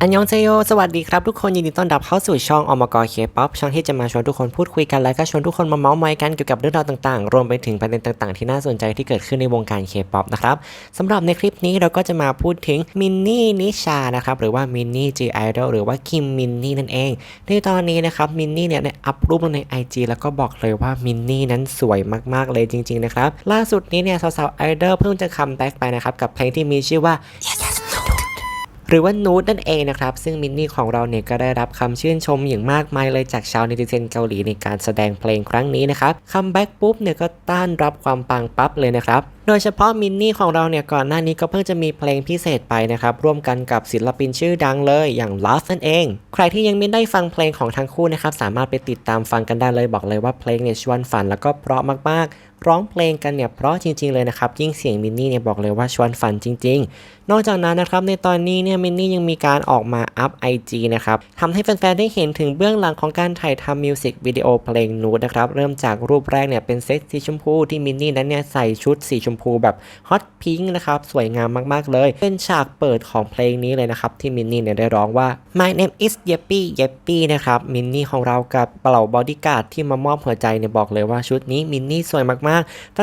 อันยองเซโย สวัสดีครับทุกคน ยินดีต้อนรับเข้าสู่ช่องอมกรเคป๊อปช่องที่จะมาชวนทุกคนพูดคุยกัน และก็ชวนทุกคนมาเมาส์มอยกันเกี่ยวกับเรื่องราวต่างๆ รวมไปถึงประเด็นต่างๆ ที่น่าสนใจที่เกิดขึ้นในวงการเคป๊อปนะครับสำหรับในคลิปนี้เราก็จะมาพูดถึงมินนี่นิชานะครับหรือว่ามินนี่จีไอดอลหรือว่าคิมมินนี่นั่นเอง ในตอนนี้นะครับมินนี่เนี่ยได้อัพรูปลงใน IG แล้วก็บอกเลยว่ามินนี่นั้นสวยมากๆเลยจริงๆนะครับล่าสุดนี้เนี่ยสาวๆไอดอลเพิ่งจะคัมแบ็กไปนะครับกับเพลงที่มีชื่อว่า หรือว่านูดนั่นเองนะครับ ซึ่งมินนี่ของเราเนี่ยก็ได้รับคำชื่นชมอย่างมากมายเลยจากชาวเนติเซนเกาหลีในการแสดงเพลงครั้งนี้นะครับคัมแบ็กปุ๊บเนี่ยก็ต้านรับความปังปั๊บเลยนะครับโดยเฉพาะมินนี่ของเราเนี่ยก่อนหน้านี้ก็เพิ่งจะมีเพลงพิเศษไปนะครับ ร่วมกันกับศิลปินชื่อดังเลยอย่าง Love นั่นเอง ใครที่ยังไม่ได้ฟังเพลงของทั้งคู่นะครับ สามารถไปติดตามฟังกันได้เลยบอกเลยว่าเพลงเนี่ยชวนฝันแล้วก็เพราะมากๆ ร้องเพลงกันเนี่ยเพราะจริง ๆเลยนะครับ ยิ่งเสียงมินนี่เนี่ยบอกเลยว่าชวนฝันจริง ๆ นอกจากนั้นนะครับในตอนนี้เนี่ยมินนี่ยังมีการออกมาอัพ IG นะครับทำให้แฟนๆได้เห็นถึงเบื้องหลังของการถ่ายทำมิวสิกวิดีโอเพลงนูดนะครับเริ่มจากรูปแรกเนี่ยเป็นเซ็ตสีชมพูที่มินนี่นั้นเนี่ยใส่ชุดสีชมพูแบบฮอตพิงค์นะครับสวยงามมากๆเลย เป็นฉากเปิดของเพลงนี้เลยนะครับที่มินนี่เนี่ยได้ร้องว่า My name is Yeppy Yeppy นะครับมินนี่ของเรากับเป่าบอดี้การ์ดที่มามอบหัวใจเนี่ยบอกเลยว่าชุดนี้มินนี่สวยมากๆ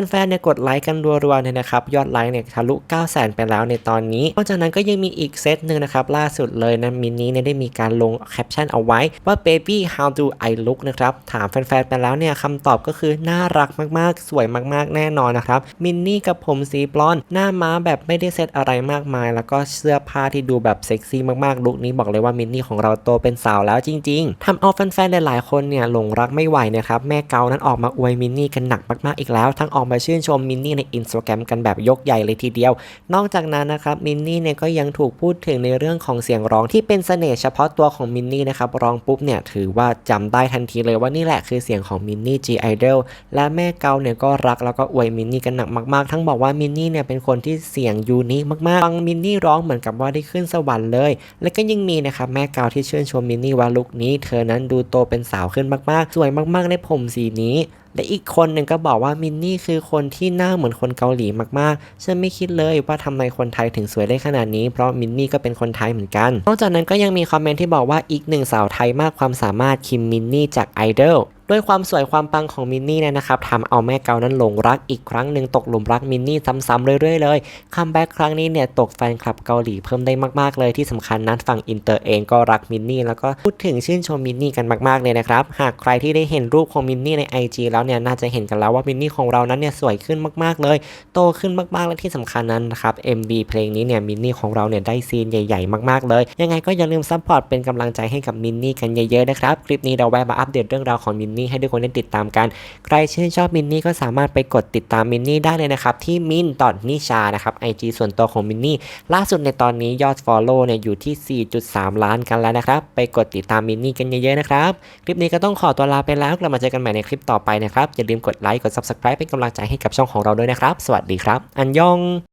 แฟนๆเนี่ยกดไลค์กันรัวๆเนี่ยนะครับยอดไลค์เนี่ยทะลุ9 0 0 0 0ไปแล้วในตอนนี้นอกจากนั้นก็ยังมีอีกเซตหนึ่งนะครับล่าสุดเลยนะมินนี่เนี่ยได้มีการลงแคปชั่นเอาไว้ว่า baby how do I look นะครับถามแฟนๆไปแล้วเนี่ยคำตอบก็คือน่ารักมากๆ สวยมากๆ แน่นอนนะครับมินนี่กับผมสีบลอนหน้าม้าแบบไม่ได้เซตอะไรมากมาย แล้วก็เสื้อผ้าที่ดูแบบเซ็กซี่มากๆลุคนี้บอกเลยว่ามินนี่ของเราโตเป็นสาวแล้วจริง ๆทำเอาแฟนๆหลายๆคนเนี่ยหลงรักไม่ไหวนะครับแม่เกานั้นออกมาอวยมินนี่กันหนักมากๆอีกแล้วทั้งออกมาชื่นชมมินนี่ในอินสตาแกรมกันแบบยกใหญ่เลยทีเดียว นอกจากนั้นนะครับมินนี่เนี่ยก็ยังถูกพูดถึงในเรื่องของเสียงร้องที่เป็นเสน่ห์เฉพาะตัวของมินนี่นะครับร้องปุ๊บเนี่ยถือว่าจำได้ทันทีเลยว่านี่แหละคือเสียงของมินนี่ G Idol และแม่เกาเนี่ยก็รักแล้วก็อวยมินนี่กันหนักมากๆ ทั้งบอกว่ามินนี่เนี่ยเป็นคนที่เสียงยูนิคมากๆฟังมินนี่ร้องเหมือนกับว่าได้ขึ้นสวรรค์เลย แล้วก็ยังมีนะครับแม่เกาที่ชื่นชมมินนี่ว่าลุคนี้ เธอนั้นดูโตเป็นสาวขึ้นมากๆ สวยมากๆในผมสีนี้ และอีกคนหนึ่งก็บอกว่ามินนี่คือคนที่หน้าเหมือนคนเกาหลีมากๆ ฉันไม่คิดเลยว่าทำไมคนไทยถึงสวยได้ขนาดนี้ เพราะมินนี่ก็เป็นคนไทยเหมือนกัน นอกจากนั้นก็ยังมีคอมเมนต์ที่บอกว่าอีกหนึ่งสาวไทยมากความสามารถคิมมินนี่จากไอดอล ด้วยความสวยความปังของมินนี่เนี่ยนะครับทำเอาแม่เกานั้นหลงรักอีกครั้งหนึ่งตกหลุมรักมินนี่ซ้ำๆเรื่อยๆเลยคัมแบ็กครั้งนี้เนี่ยตกแฟนคลับเกาหลีเพิ่มได้มากๆเลยที่สำคัญนั้นฝั่งอินเตอร์เองก็รักมินนี่แล้วก็พูดถึงชื่นชมมินนี่กันมากๆเลยนะครับหากใครที่ได้เห็นรูปของมินนี่ใน IG แล้วเนี่ยน่าจะเห็นกันแล้วว่ามินนี่ของเรานั้นเนี่ยสวยขึ้นมากๆเลย โตขึ้นมากๆและที่สำคัญนั้นนะครับ MV เพลงนี้เนี่ยมินนี่ของเราเนี่ยได้ซีนใหญ่ ๆ มากๆเลย ยังไงก็อย่าลืมซัพพอร์ตเป็นกำลังใจให้กับมินนี่กันเยอะๆนะครับคลิปนี้เราแวะมาอัปเดตเรื่องราวของมินนี่ให้ทุกคนได้ติดตามกัน ใครชื่นชอบมินนี่ก็สามารถไปกดติดตามมินนี่ได้เลยนะครับที่มินตอดนิชานะครับ IG ส่วนตัวของมินนี่ล่าสุดในตอนนี้ยอด Follow เนี่ยอยู่ที่ 4.3 ล้านกันแล้วนะครับ ไปกดติดตามมินนี่กันเยอะๆนะครับ คลิปนี้ก็ต้องขอตัวลาไปแล้วกลับมาเจอกันใหม่ในคลิปต่อไปนะครับ อย่าลืมกดไลค์กด Subscribe เป็นกำลังใจให้กับช่องของเราด้วยนะครับ สวัสดีครับ อันยอง